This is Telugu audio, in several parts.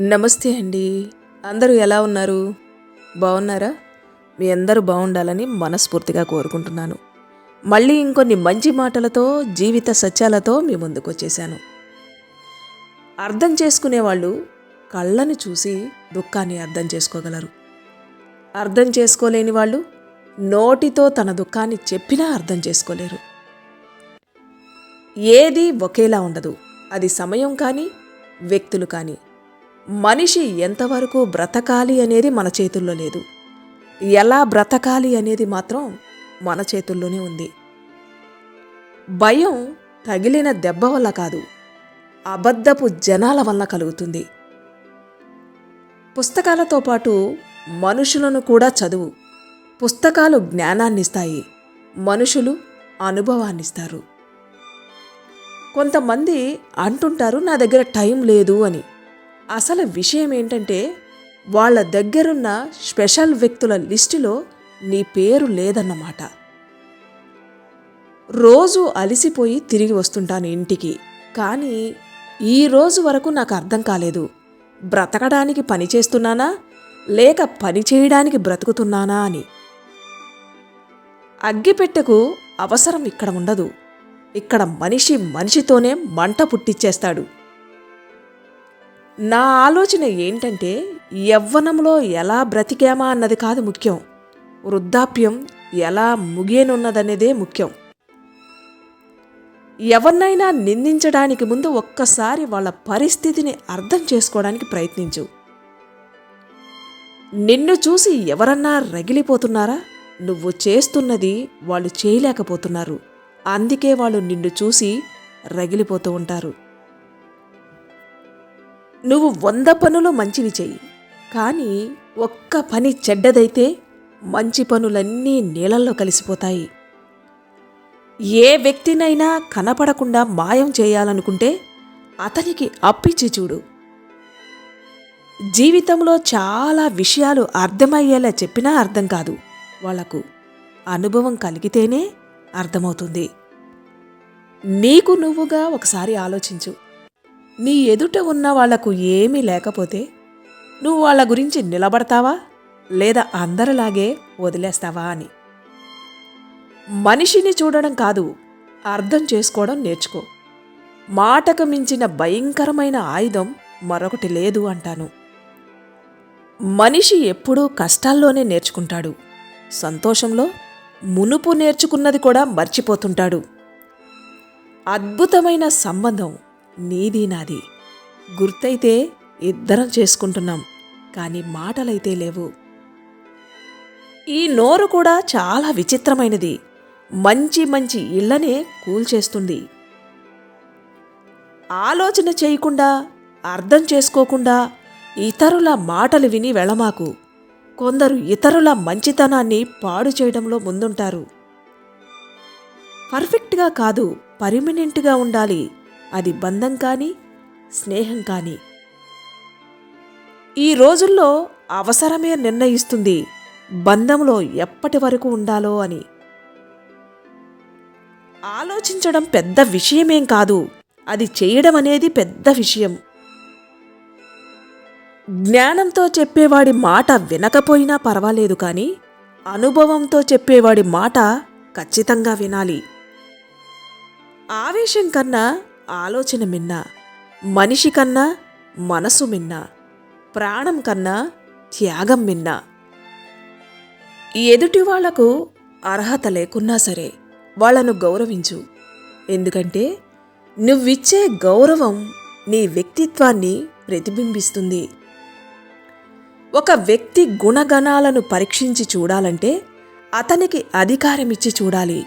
నమస్తే అండి. అందరూ ఎలా ఉన్నారు? బాగున్నారా? మీ అందరూ బాగుండాలని మనస్ఫూర్తిగా కోరుకుంటున్నాను. మళ్ళీ ఇంకొన్ని మంచి మాటలతో జీవిత సత్యాలతో మీ ముందుకు వచ్చేసాను అర్థం చేసుకునేవాళ్ళు కళ్ళను చూసి దుఃఖాన్ని అర్థం చేసుకోగలరు. అర్థం చేసుకోలేని వాళ్ళు నోటితో తన దుఃఖాన్ని చెప్పినా అర్థం చేసుకోలేరు. ఏది ఒకేలా ఉండదు. అది సమయం కానీ వ్యక్తులు కానీ. మనిషి ఎంతవరకు బ్రతకాలి అనేది మన చేతుల్లో లేదు. ఎలా బ్రతకాలి అనేది మాత్రం మన చేతుల్లోనే ఉంది. భయం తగిలిన దెబ్బ వల్ల కాదు అబద్ధపు జనాల వల్ల కలుగుతుంది. పుస్తకాలతో పాటు మనుషులను కూడా చదువు పుస్తకాలు జ్ఞానాన్నిస్తాయి మనుషులు అనుభవాన్నిస్తారు. కొంతమంది అంటుంటారు నా దగ్గర టైం లేదు అని. అసలు విషయం ఏంటంటే వాళ్ళ దగ్గరున్న స్పెషల్ వ్యక్తుల లిస్టులో నీ పేరు లేదన్నమాట. రోజు అలిసిపోయి తిరిగి వస్తుంటాను ఇంటికి. కానీ ఈ రోజు వరకు నాకు అర్థం కాలేదు. బ్రతకడానికి పని చేస్తున్నానా? లేక పని చేయడానికి బ్రతుకుతున్నానా అని. అగ్గిపెట్టెకు అవసరం ఇక్కడ ఉండదు. ఇక్కడ మనిషి మనిషితోనే మంట పుట్టిచ్చేస్తాడు. నా ఆలోచన ఏంటంటే యవ్వనంలో ఎలా బ్రతికామా అన్నది కాదు ముఖ్యం. వృద్ధాప్యం ఎలా ముగియనున్నదనేదే ముఖ్యం. ఎవరినైనా నిందించడానికి ముందు ఒక్కసారి వాళ్ళ పరిస్థితిని అర్థం చేసుకోవడానికి ప్రయత్నించు. నిన్ను చూసి ఎవరన్నా రగిలిపోతున్నారా? నువ్వు చేస్తున్నది వాళ్ళు చేయలేకపోతున్నారు. అందుకే వాళ్ళు నిన్ను చూసి రగిలిపోతూ ఉంటారు. నువ్వు వంద పనులు మంచివి చెయ్యి. కానీ ఒక్క పని చెడ్డదైతే మంచి పనులన్నీ నీళ్ళల్లో కలిసిపోతాయి. ఏ వ్యక్తినైనా కనపడకుండా మాయం చేయాలనుకుంటే అతనికి అప్పిచ్చి చూడు. జీవితంలో చాలా విషయాలు అర్థమయ్యేలా చెప్పినా అర్థం కాదు వాళ్ళకు. అనుభవం కలిగితేనే అర్థమవుతుంది. నీకు నువ్వుగా ఒకసారి ఆలోచించు. నీ ఎదుట ఉన్న వాళ్ళకు ఏమీ లేకపోతే నువ్వు వాళ్ళ గురించి నిలబడతావా? లేదా అందరిలాగే వదిలేస్తావా అని. మనిషిని చూడడం కాదు అర్థం చేసుకోవడం నేర్చుకో. మాటకు మించిన భయంకరమైన ఆయుధం మరొకటి లేదు అంటాను. మనిషి ఎప్పుడూ కష్టాల్లోనే నేర్చుకుంటాడు. సంతోషంలో మునుపు నేర్చుకున్నది కూడా మర్చిపోతుంటాడు. అద్భుతమైన సంబంధం నీది నాది. గుర్తైతే ఇద్దరం చేసుకుంటున్నాం కానీ మాటలైతే లేవు. ఈ నోరు కూడా చాలా విచిత్రమైనది. మంచి మంచి ఇళ్ళనే కూల్చేస్తుంది. ఆలోచన చేయకుండా అర్థం చేసుకోకుండా ఇతరుల మాటలు విని వెళ్ళమాకు. కొందరు ఇతరుల మంచితనాన్ని పాడు చేయడంలో ముందుంటారు. పర్ఫెక్ట్గా కాదు పర్మినెంట్గా ఉండాలి. అది బంధం కానీ స్నేహం కానీ. ఈ రోజుల్లో అవసరమే నిర్ణయిస్తుంది బంధంలో ఎప్పటి వరకు ఉండాలో అని. ఆలోచించడం పెద్ద విషయమేం కాదు అది చేయడం అనేది పెద్ద విషయం. జ్ఞానంతో చెప్పేవాడి మాట వినకపోయినా పర్వాలేదు కానీ అనుభవంతో చెప్పేవాడి మాట ఖచ్చితంగా వినాలి. ఆవేశం కన్నా ఆలోచన మిన్న మనిషి కన్నా మనసు మిన్న ప్రాణం కన్నా త్యాగం మిన్న. ఎదుటి వాళ్ళకు అర్హత లేకున్నా సరే వాళ్ళను గౌరవించు. ఎందుకంటే నువ్విచ్చే గౌరవం నీ వ్యక్తిత్వాన్ని ప్రతిబింబిస్తుంది. ఒక వ్యక్తి గుణగణాలను పరీక్షించి చూడాలంటే అతనికి అధికారమిచ్చి చూడాలి.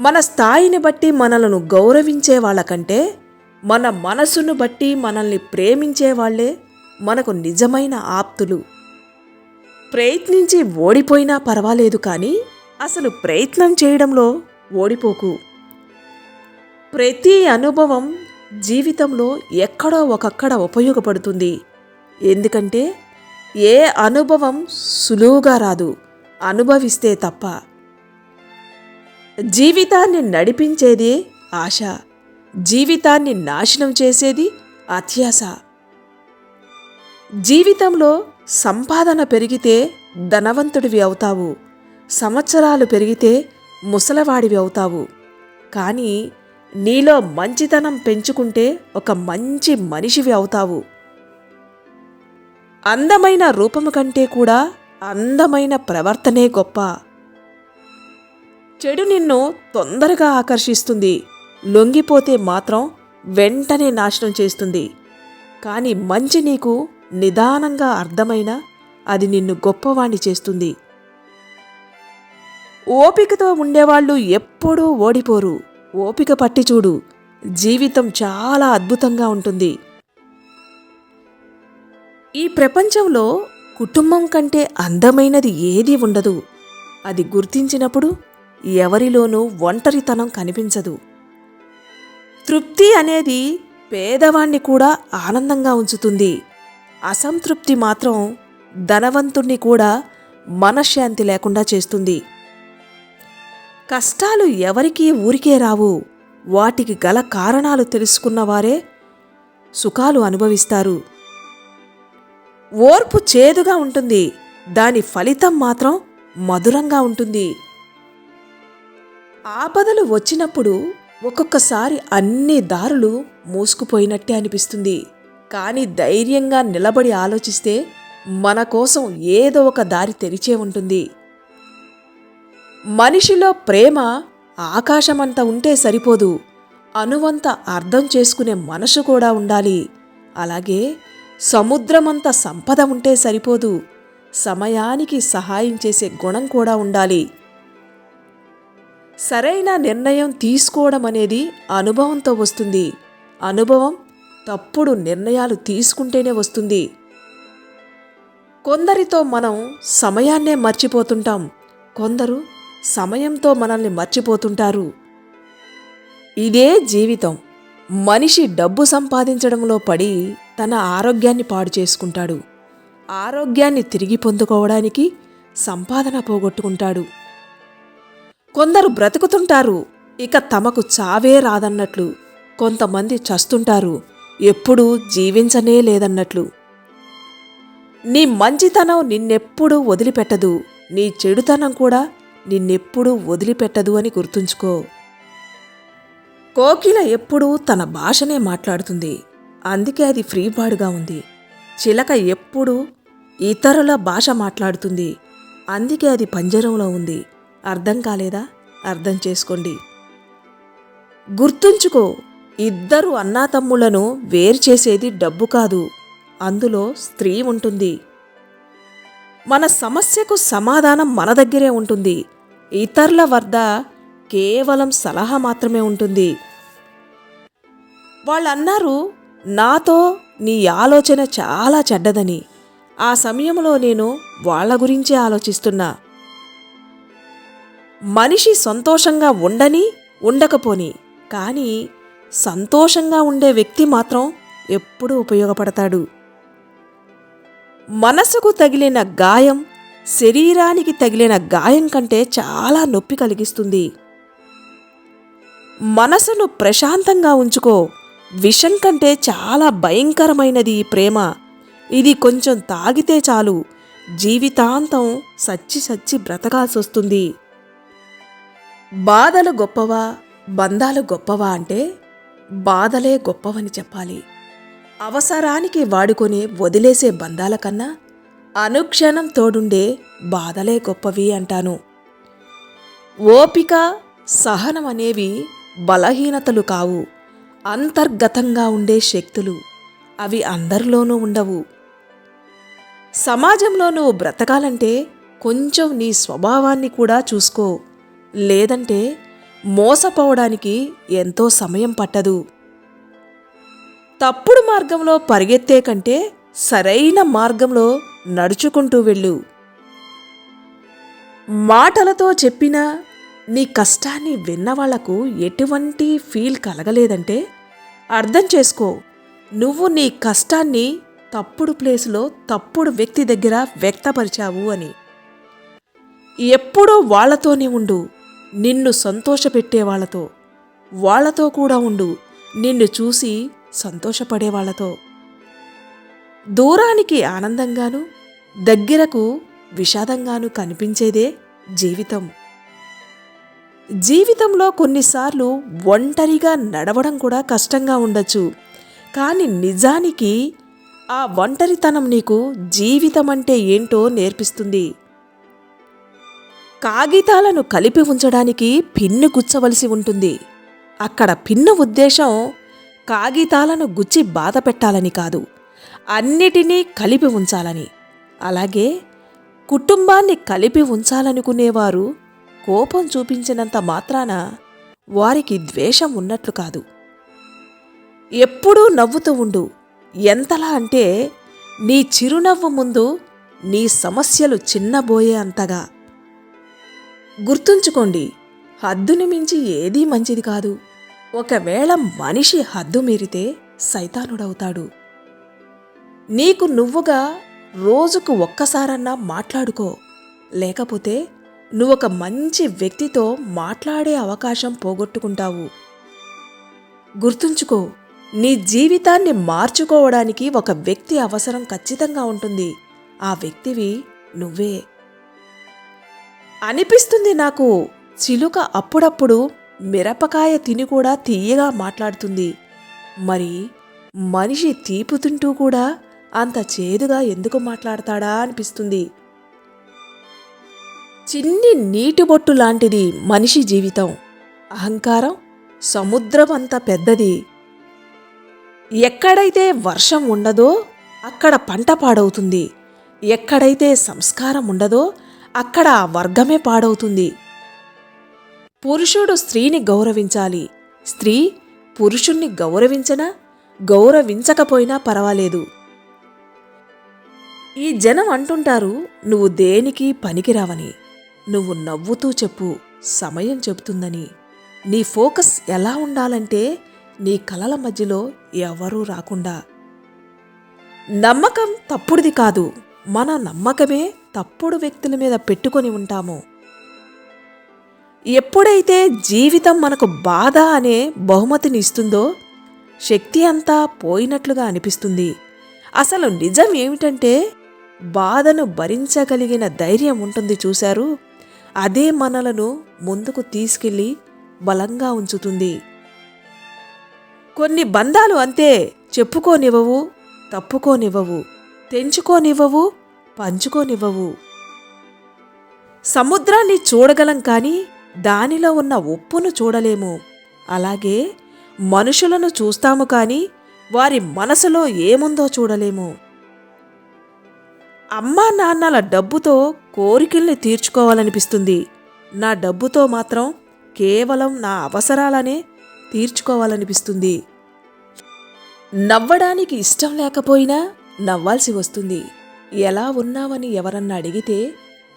మన స్థాయిని బట్టి మనలను గౌరవించే వాళ్ళకంటే మన మనసును బట్టి మనల్ని ప్రేమించే వాళ్ళే మనకు నిజమైన ఆప్తులు. ప్రయత్నించి ఓడిపోయినా పర్వాలేదు కానీ అసలు ప్రయత్నం చేయడంలో ఓడిపోకు. ప్రతి అనుభవం జీవితంలో ఎక్కడో ఒకక్కడ ఉపయోగపడుతుంది. ఎందుకంటే ఏ అనుభవం సులువుగా రాదు. అనుభవిస్తే తప్ప. జీవితాన్ని నడిపించేది ఆశ. జీవితాన్ని నాశనం చేసేది అత్యాశ. జీవితంలో సంపాదన పెరిగితే ధనవంతుడివి అవుతావు. సంవత్సరాలు పెరిగితే ముసలవాడివి అవుతావు. కానీ నీలో మంచితనం పెంచుకుంటే ఒక మంచి మనిషివి అవుతావు. అందమైన రూపము కంటే కూడా అందమైన ప్రవర్తనే గొప్ప. చెడు నిన్ను తొందరగా ఆకర్షిస్తుంది. లొంగిపోతే మాత్రం వెంటనే నాశనం చేస్తుంది. కానీ మంచి నీకు నిదానంగా అర్థమైన అది నిన్ను గొప్పవాణ్ణి చేస్తుంది. ఓపికతో ఉండేవాళ్ళు ఎప్పుడూ ఓడిపోరు. ఓపిక పట్టి చూడు జీవితం చాలా అద్భుతంగా ఉంటుంది. ఈ ప్రపంచంలో కుటుంబం కంటే అందమైనది ఏదీ ఉండదు. అది గుర్తించినప్పుడు ఎవరిలోనూ ఒంటరితనం కనిపించదు. తృప్తి అనేది పేదవాణ్ణి కూడా ఆనందంగా ఉంచుతుంది. అసంతృప్తి మాత్రం ధనవంతుణ్ణి కూడా మనశ్శాంతి లేకుండా చేస్తుంది. కష్టాలు ఎవరికీ ఊరికే రావు. వాటికి గల కారణాలు తెలుసుకున్నవారే సుఖాలు అనుభవిస్తారు. ఓర్పు చేదుగా ఉంటుంది. దాని ఫలితం మాత్రం మధురంగా ఉంటుంది. ఆపదలు వచ్చినప్పుడు ఒక్కొక్కసారి అన్ని దారులు మూసుకుపోయినట్టే అనిపిస్తుంది. కానీ ధైర్యంగా నిలబడి ఆలోచిస్తే మన కోసం ఏదో ఒక దారి తెరిచే ఉంటుంది. మనిషిలో ప్రేమ ఆకాశమంత ఉంటే సరిపోదు. అనువంత అర్థం చేసుకునే మనసు కూడా ఉండాలి. అలాగే సముద్రమంత సంపద ఉంటే సరిపోదు. సమయానికి సహాయం చేసే గుణం కూడా ఉండాలి. సరైన నిర్ణయం తీసుకోవడం అనేది అనుభవంతో వస్తుంది. అనుభవం తప్పుడు నిర్ణయాలు తీసుకుంటేనే వస్తుంది. కొందరితో మనం సమయాన్నే మర్చిపోతుంటాం. కొందరు సమయంతో మనల్ని మర్చిపోతుంటారు. ఇదే జీవితం. మనిషి డబ్బు సంపాదించడంలో పడి తన ఆరోగ్యాన్ని పాడు చేసుకుంటాడు. ఆరోగ్యాన్ని తిరిగి పొందుకోవడానికి సంపాదన పోగొట్టుకుంటాడు. కొందరు బ్రతుకుతుంటారు. ఇక తమకు చావే రాదన్నట్లు. కొంతమంది చస్తుంటారు. ఎప్పుడూ జీవించనే లేదన్నట్లు. నీ మంచితనం నిన్నెప్పుడూ వదిలిపెట్టదు. నీ చెడుతనం కూడా నిన్నెప్పుడూ వదిలిపెట్టదు అని గుర్తుంచుకో. కోకిల ఎప్పుడూ తన భాషనే మాట్లాడుతుంది. అందుకే అది ఫ్రీబాడ్గా ఉంది. చిలక ఎప్పుడూ ఇతరుల భాష మాట్లాడుతుంది. అందుకే అది పంజరంలో ఉంది. అర్థం కాలేదా? అర్థం చేసుకోండి. గుర్తుంచుకో ఇద్దరు అన్నాతమ్ములను వేరు చేసేది డబ్బు కాదు అందులో స్త్రీ ఉంటుంది. మన సమస్యకు సమాధానం మన దగ్గరే ఉంటుంది. ఇతరుల వద్ద కేవలం సలహా మాత్రమే ఉంటుంది. వాళ్ళన్నారు నాతో నీ ఆలోచన చాలా చెడ్డదని. ఆ సమయంలో నేను వాళ్ళ గురించే ఆలోచిస్తున్నా. మనిషి సంతోషంగా ఉండని ఉండకపోని కానీ సంతోషంగా ఉండే వ్యక్తి మాత్రం ఎప్పుడూ ఉపయోగపడతాడు. మనసుకు తగిలిన గాయం శరీరానికి తగిలిన గాయం కంటే చాలా నొప్పి కలిగిస్తుంది. మనసును ప్రశాంతంగా ఉంచుకో విషం కంటే చాలా భయంకరమైనది ఈ ప్రేమ. ఇది కొంచెం తాగితే చాలు జీవితాంతం సచ్చి సచ్చి బ్రతకాల్సి వస్తుంది బాధలు గొప్పవా బంధాలు గొప్పవా అంటే బాధలే గొప్పవని చెప్పాలి. అవసరానికి వాడుకొని వదిలేసే బంధాల కన్నా అనుక్షణం తోడుండే బాధలే గొప్పవి అంటాను. ఓపిక సహనం అనేవి బలహీనతలు కావు. అంతర్గతంగా ఉండే శక్తులు అవి అందరిలోనూ ఉండవు. సమాజంలో నువ్వు బ్రతకాలంటే కొంచెం నీ స్వభావాన్ని కూడా చూసుకో. లేదంటే మోసపోవడానికి ఎంతో సమయం పట్టదు. తప్పుడు మార్గంలో పరిగెత్తే కంటే సరైన మార్గంలో నడుచుకుంటూ వెళ్ళు. మాటలతో చెప్పినా నీ కష్టాన్ని విన్నవాళ్ళకు ఎటువంటి ఫీల్ కలగలేదంటే అర్థం చేసుకో నువ్వు నీ కష్టాన్ని తప్పుడు ప్లేసులో తప్పుడు వ్యక్తి దగ్గర వ్యక్తపరిచావు అని. ఎప్పుడూ వాళ్ళతోనే ఉండు. నిన్ను సంతోషపెట్టే వాళ్ళతో వాళ్ళతో కూడా ఉండు. నిన్ను చూసి సంతోషపడే వాళ్ళతో దూరానికి ఆనందంగాను దగ్గరకు విషాదంగాను కనిపించేదే జీవితం. జీవితంలో కొన్నిసార్లు ఒంటరిగా నడవడం కూడా కష్టంగా ఉండొచ్చు. కానీ నిజానికి ఆ ఒంటరితనం నీకు జీవితం అంటే ఏంటో నేర్పిస్తుంది. కాగితాలను కలిపి ఉంచడానికి పిన్ను గుచ్చవలసి ఉంటుంది. అక్కడ పిన్ను ఉద్దేశం కాగితాలను గుచ్చి బాధ పెట్టాలని కాదు. అన్నిటినీ కలిపి ఉంచాలని. అలాగే కుటుంబాన్ని కలిపి ఉంచాలనుకునేవారు కోపం చూపించినంత మాత్రాన వారికి ద్వేషం ఉన్నట్లు కాదు. ఎప్పుడూ నవ్వుతూ ఉండు. ఎంతలా అంటే నీ చిరునవ్వు ముందు నీ సమస్యలు చిన్నబోయే అంతగా. గుర్తుంచుకోండి హద్దుని మించి ఏదీ మంచిది కాదు. ఒకవేళ మనిషి హద్దు మీరితే సైతానుడవుతాడు. నీకు నువ్వుగా రోజుకు ఒక్కసారన్నా మాట్లాడుకో. లేకపోతే నువ్వొక మంచి వ్యక్తితో మాట్లాడే అవకాశం పోగొట్టుకుంటావు. గుర్తుంచుకో నీ జీవితాన్ని మార్చుకోవడానికి ఒక వ్యక్తి అవసరం ఖచ్చితంగా ఉంటుంది. ఆ వ్యక్తివి నువ్వే. అనిపిస్తుంది నాకు. చిలుక అప్పుడప్పుడు మిరపకాయ తిని కూడా తీయగా మాట్లాడుతుంది. మరి మనిషి తీపు తింటూ కూడా అంత చేదుగా ఎందుకు మాట్లాడతాడా అనిపిస్తుంది. చిన్ని నీటి బొట్టు లాంటిది మనిషి జీవితం. అహంకారం సముద్రం అంత పెద్దది. ఎక్కడైతే వర్షం ఉండదో అక్కడ పంట పాడవుతుంది. ఎక్కడైతే సంస్కారం ఉండదో అక్కడ వర్గమే పాడవుతుంది. పురుషుడు స్త్రీని గౌరవించాలి. స్త్రీ పురుషుణ్ణి గౌరవించనా గౌరవించకపోయినా పర్వాలేదు. ఈ జనం అంటుంటారు నువ్వు దేనికి పనికిరావని నువ్వు నవ్వుతూ చెప్పు సమయం చెబుతుందని. నీ ఫోకస్ ఎలా ఉండాలంటే నీ కలల మధ్యలో ఎవరూ రాకుండా. నమ్మకం తప్పుడుది కాదు. మన నమ్మకమే తప్పుడు వ్యక్తుల మీద పెట్టుకొని ఉంటామో. ఎప్పుడైతే జీవితం మనకు బాధ అనే బహుమతిని ఇస్తుందో శక్తి అంతా పోయినట్లుగా అనిపిస్తుంది. అసలు నిజం ఏమిటంటే బాధను భరించగలిగిన ధైర్యం ఉంటుంది చూశారు. అదే మనలను ముందుకు తీసుకెళ్ళి బలంగా ఉంచుతుంది. కొన్ని బంధాలు అంతే చెప్పుకోనివ్వవు తప్పుకోనివ్వవు తెంచుకోనివ్వవు పంచుకోనివ్వవు. సముద్రాన్ని చూడగలం కానీ దానిలో ఉన్న ఉప్పును చూడలేము. అలాగే మనుషులను చూస్తాము కానీ వారి మనసులో ఏముందో చూడలేము. అమ్మా నాన్నల డబ్బుతో కోరికల్ని తీర్చుకోవాలనిపిస్తుంది. నా డబ్బుతో మాత్రం కేవలం నా అవసరాలనే తీర్చుకోవాలనిపిస్తుంది. నవ్వడానికి ఇష్టం లేకపోయినా నవ్వాల్సి వస్తుంది. ఎలా ఉన్నావని ఎవరన్నా అడిగితే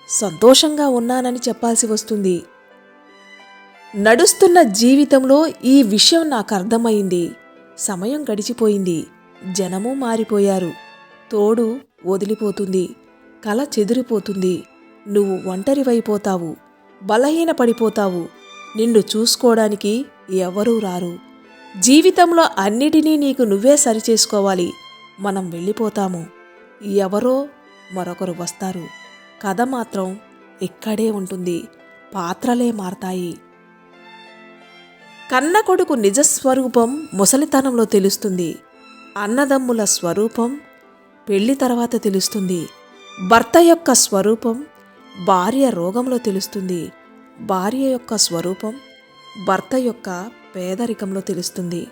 సంతోషంగా ఉన్నానని చెప్పాల్సి వస్తుంది. నడుస్తున్న జీవితంలో ఈ విషయం నాకు అర్థమైంది. సమయం గడిచిపోయింది. జనము మారిపోయారు. తోడు వదిలిపోతుంది. కల చెదిరిపోతుంది. నువ్వు ఒంటరివైపోతావు. బలహీనపడిపోతావు. నిన్ను చూసుకోవడానికి ఎవరూ రారు. జీవితంలో అన్నిటినీ నీకు నువ్వే సరిచేసుకోవాలి. మనం వెళ్ళిపోతాము. ఎవరో మరొకరు వస్తారు. కథ మాత్రం ఇక్కడే ఉంటుంది. పాత్రలే మారతాయి. కన్న కొడుకు నిజస్వరూపం ముసలితనంలో తెలుస్తుంది. అన్నదమ్ముల స్వరూపం పెళ్ళి తర్వాత తెలుస్తుంది. భర్త యొక్క స్వరూపం భార్య రోగంలో తెలుస్తుంది. భార్య యొక్క స్వరూపం భర్త యొక్క పేదరికంలో తెలుస్తుంది.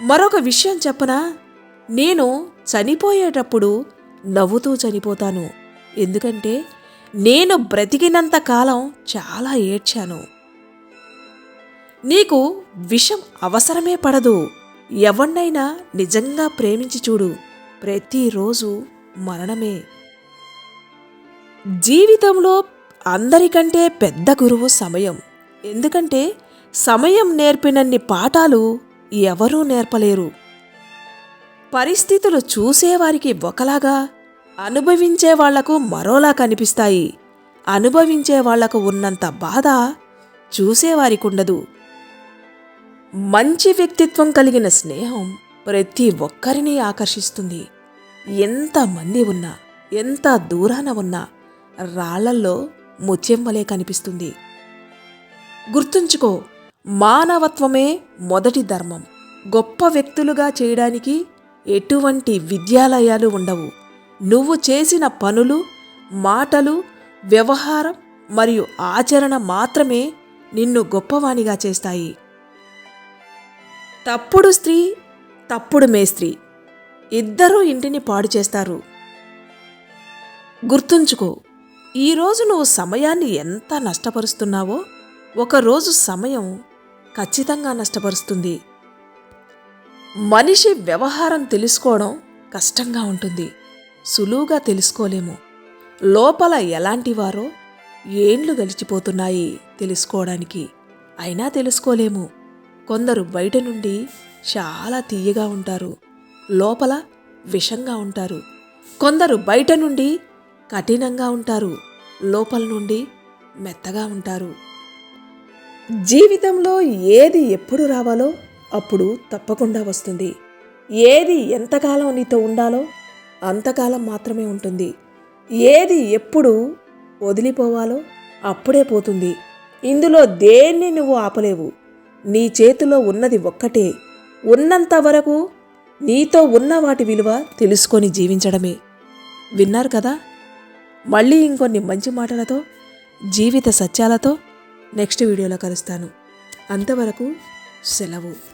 మరొక విషయం చెప్పనా? నేను చనిపోయేటప్పుడు నవ్వుతూ చనిపోతాను. ఎందుకంటే నేను బ్రతికినంత కాలం చాలా ఏడ్చాను. నీకు విషం అవసరమే పడదు. ఎవన్నైనా నిజంగా ప్రేమించి చూడు. ప్రతిరోజు మరణమే. జీవితంలో అందరికంటే పెద్ద గురువు సమయం. ఎందుకంటే సమయం నేర్పినన్ని పాఠాలు ఎవరూ నేర్పలేరు. పరిస్థితులు చూసేవారికి ఒకలాగా అనుభవించే వాళ్ళకు మరోలా కనిపిస్తాయి. అనుభవించే వాళ్ళకు ఉన్నంత బాధ చూసేవారికి ఉండదు మంచి వ్యక్తిత్వం కలిగిన స్నేహం ప్రతి ఒక్కరిని ఆకర్షిస్తుంది. ఎంతమంది ఉన్నా ఎంత దూరాన ఉన్నా రాళ్ళల్లో ముత్యం వలె కనిపిస్తుంది. గుర్తుంచుకో మానవత్వమే మొదటి ధర్మం. గొప్ప వ్యక్తులుగా చేయడానికి ఎటువంటి విద్యాలయాలు ఉండవు. నువ్వు చేసిన పనులు మాటలు వ్యవహారం మరియు ఆచరణ మాత్రమే నిన్ను గొప్పవాణిగా చేస్తాయి. తప్పుడు స్త్రీ తప్పుడు మేస్త్రి. ఇద్దరూ ఇంటిని పాడు చేస్తారు. గుర్తుంచుకో ఈరోజు నువ్వు సమయాన్ని ఎంత నష్టపరుస్తున్నావో ఒకరోజు సమయం ఖచ్చితంగా నష్టపరుస్తుంది. మనిషి వ్యవహారం తెలుసుకోవడం కష్టంగా ఉంటుంది. సులువుగా తెలుసుకోలేము. లోపల ఎలాంటివారో ఏండ్లు గడిచిపోతున్నాయి తెలుసుకోవడానికి. అయినా తెలుసుకోలేము. కొందరు బయట నుండి చాలా తీయగా ఉంటారు. లోపల విషంగా ఉంటారు. కొందరు బయట నుండి కఠినంగా ఉంటారు. లోపల నుండి మెత్తగా ఉంటారు. జీవితంలో ఏది ఎప్పుడు రావాలో అప్పుడు తప్పకుండా వస్తుంది. ఏది ఎంతకాలం నీతో ఉండాలో అంతకాలం మాత్రమే ఉంటుంది. ఏది ఎప్పుడు వదిలిపోవాలో అప్పుడే పోతుంది. ఇందులో దేన్ని నువ్వు ఆపలేవు. నీ చేతిలో ఉన్నది ఒక్కటే. ఉన్నంత వరకు నీతో ఉన్న వాటి విలువ తెలుసుకొని జీవించడమే. విన్నారు కదా? మళ్ళీ ఇంకొన్ని మంచి మాటలతో జీవిత సత్యాలతో నెక్స్ట్ వీడియోలో కలుస్తాను. అంతవరకు సెలవు.